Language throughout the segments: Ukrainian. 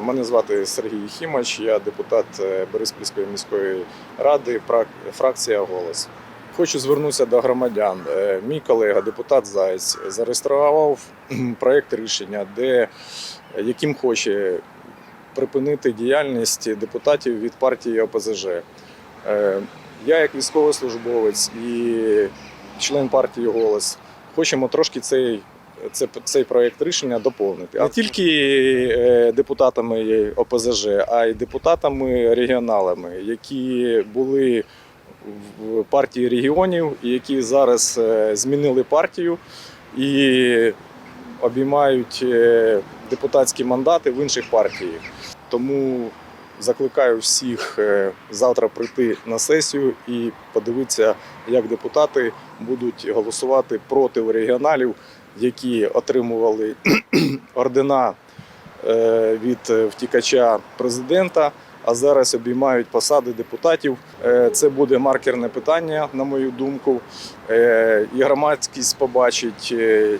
Мене звати Сергій Хімач, я депутат е, Бориспільської міської ради, фракція Голос. Хочу звернутися до громадян. Е, Мій колега, депутат Заєць, зареєстрував проєкт рішення, де, яким хоче припинити діяльність депутатів від партії ОПЗЖ. Е, Я, як військовослужбовець і член партії Голос, хочемо трошки цей це, цей проєкт рішення доповнити. Не тільки е, депутатами ОПЗЖ, а й депутатами регіоналами, які були в партії регіонів, які зараз е, змінили партію і обіймають е, депутатські мандати в інших партіях. Тому закликаю всіх завтра прийти на сесію і подивитися, як депутати будуть голосувати проти регіоналів, які отримували ордена е, від е, втікача президента, а зараз обіймають посади депутатів. Е, Це буде маркерне питання, на мою думку. І громадськість побачить,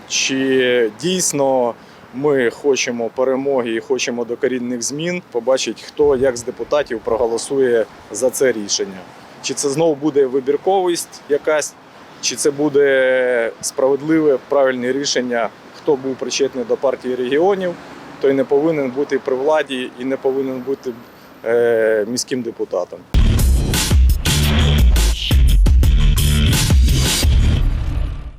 чи дійсно ми хочемо перемоги і хочемо докорінних змін. Побачить, хто як з депутатів проголосує за це рішення. Чи це знову буде вибірковість якась, чи це буде справедливе, правильне рішення, хто був причетний до партії регіонів, той не повинен бути при владі і не повинен бути е, міським депутатом.